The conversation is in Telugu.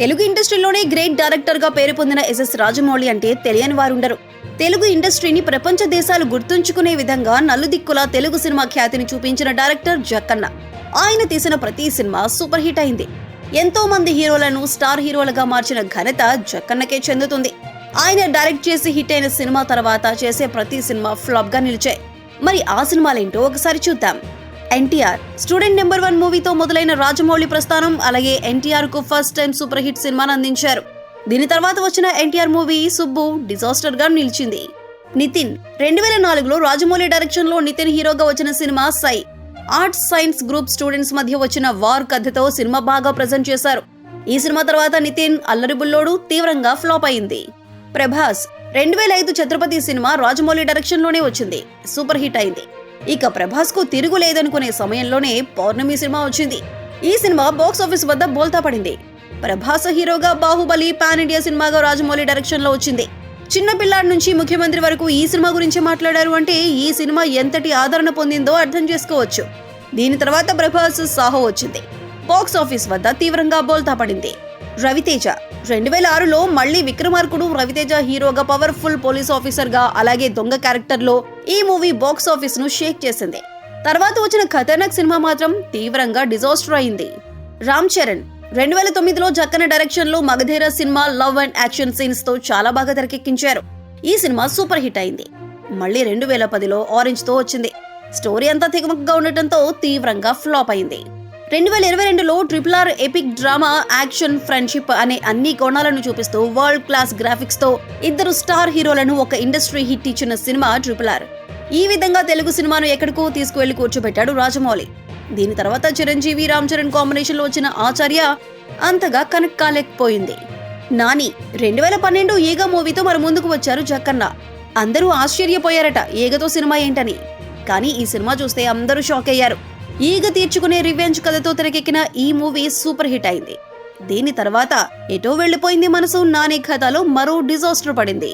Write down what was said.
తెలుగు ఇండస్ట్రీలోనే గ్రేట్ డైరెక్టర్గా పేరు పొందిన ఎస్ఎస్ రాజమౌళి అంటే తెలియని వారుండరు. తెలుగు ఇండస్ట్రీని ప్రపంచ దేశాలు గుర్తుంచుకునే విధంగా నలుదిక్కులా తెలుగు సినిమా ఖ్యాతిని చూపించిన డైరెక్టర్ జక్కన్న. ఆయన తీసిన ప్రతి సినిమా సూపర్ హిట్ అయింది. ఎంతో మంది హీరోలను స్టార్ హీరోలుగా మార్చిన ఘనత జక్కన్నకే చెందుతుంది. ఆయన డైరెక్ట్ చేసి హిట్ అయిన సినిమా తర్వాత చేసే ప్రతి సినిమా ఫ్లాప్గా నిలిచాయి. మరి ఆ సినిమాలేంటో ఒకసారి చూద్దాం. ఎన్టీఆర్. స్టూడెంట్ నెంబర్ వన్ మూవీతో మొదలైన రాజమౌళి ప్రస్థానం అలాగే ఎన్టీఆర్కు ఫస్ట్ టైం సూపర్ హిట్ సినిమాను అందించారు. దీని తర్వాత వచ్చిన ఎన్టీఆర్ మూవీ సుబ్బు డిజాస్టర్గా నిలిచింది. నితిన్ రెండు వేల నాలుగులో రాజమౌళి డైరెక్షన్లో నితిన్ హీరోగా వచ్చిన cinema Sye. Arts science group students మధ్య వచ్చిన వార్ కథతో సినిమా బాగా ప్రజెంట్ చేశారు. ఈ సినిమా తర్వాత నితిన్ అల్లరి బుల్లోడు తీవ్రంగా ఫ్లాప్ అయింది. ప్రభాస్ రెండు వేల ఐదు ఛత్రపతి సినిమా రాజమౌళి డైరెక్షన్లోనే వచ్చింది. సూపర్ హిట్ అయింది. ఇక ప్రభాస్కు తిరుగు లేదనుకునే సమయంలోనే పౌర్ణమి సినిమా వచ్చింది. ఈ సినిమా బాక్స్ ఆఫీస్ వద్ద బోల్తా పడింది. ప్రభాస్ హీరోగా బాహుబలి పాన్ ఇండియా సినిమాగా రాజమౌళి డైరెక్షన్లో వచ్చింది చిన్నపిల్లాడి నుంచి ముఖ్యమంత్రి వరకు ఈ సినిమా గురించి మాట్లాడారు అంటే ఈ సినిమా ఎంతటి ఆదరణ పొందిందో అర్థం చేసుకోవచ్చు. దీని తర్వాత ప్రభాస్ సాహో వచ్చింది. బాక్స్ ఆఫీస్ వద్ద తీవ్రంగా బోల్తా పడింది. రవితేజ. రెండు వేల ఆరులో మళ్ళీ విక్రమార్కుడు రవితేజ హీరోగా పవర్ఫుల్ పోలీస్ ఆఫీసర్గా అలాగే దొంగ క్యారెక్టర్లో ఈ మూవీ బాక్స్ ఆఫీస్ను షేక్ చేసింది. తర్వాత వచ్చిన ఖతర్నాక్ సినిమా మాత్రం తీవ్రంగా డిజాస్టర్ అయింది. రామ్ చరణ్ రెండు వేల తొమ్మిదిలో జక్కన డైరెక్షన్లో Magadheera cinema love and action సీన్స్తో చాలా బాగా తెరకెక్కించారు. ఈ సినిమా సూపర్ హిట్ అయింది. మళ్ళీ రెండు వేల పదిలో ఆరెంజ్తో వచ్చింది. స్టోరీ అంతా తికమకగా ఉండటంతో తీవ్రంగా ఫ్లాప్ అయింది. రెండు వేల ఇరవై రెండులో triple R epic drama action friendship అనే అన్ని కోణాలను చూపిస్తూ వరల్డ్ క్లాస్ గ్రాఫిక్స్తో ఇద్దరు స్టార్ హీరోలను ఒక ఇండస్ట్రీ హిట్ ఇచ్చిన సినిమా ట్రిపుల్ ఆర్. ఈ విధంగా తెలుగు సినిమాను ఎక్కడికో తీసుకువెళ్ళి కూర్చోబెట్టాడు రాజమౌళి. దీని తర్వాత చిరంజీవి రామ్ చరణ్ కాంబినేషన్లో వచ్చిన ఆచార్య అంతగా కనెక్ట్ కాలేకపోయింది నాని రెండు వేల పన్నెండు ఈగ మూవీతో మన ముందుకు వచ్చారు జక్కన్న. అందరూ ఆశ్చర్యపోయారట ఈగతో సినిమా ఏంటని. కానీ ఈ సినిమా చూస్తే అందరూ షాక్ అయ్యారు. ఈగ తీర్చుకునే రివెంజ్ కథతో తెరకెక్కిన ఈ మూవీ సూపర్ హిట్ అయింది. దీని తర్వాత ఎటో వెళ్ళిపోయింది మనసు నాని కథలో మరో డిజాస్టర్ పడింది.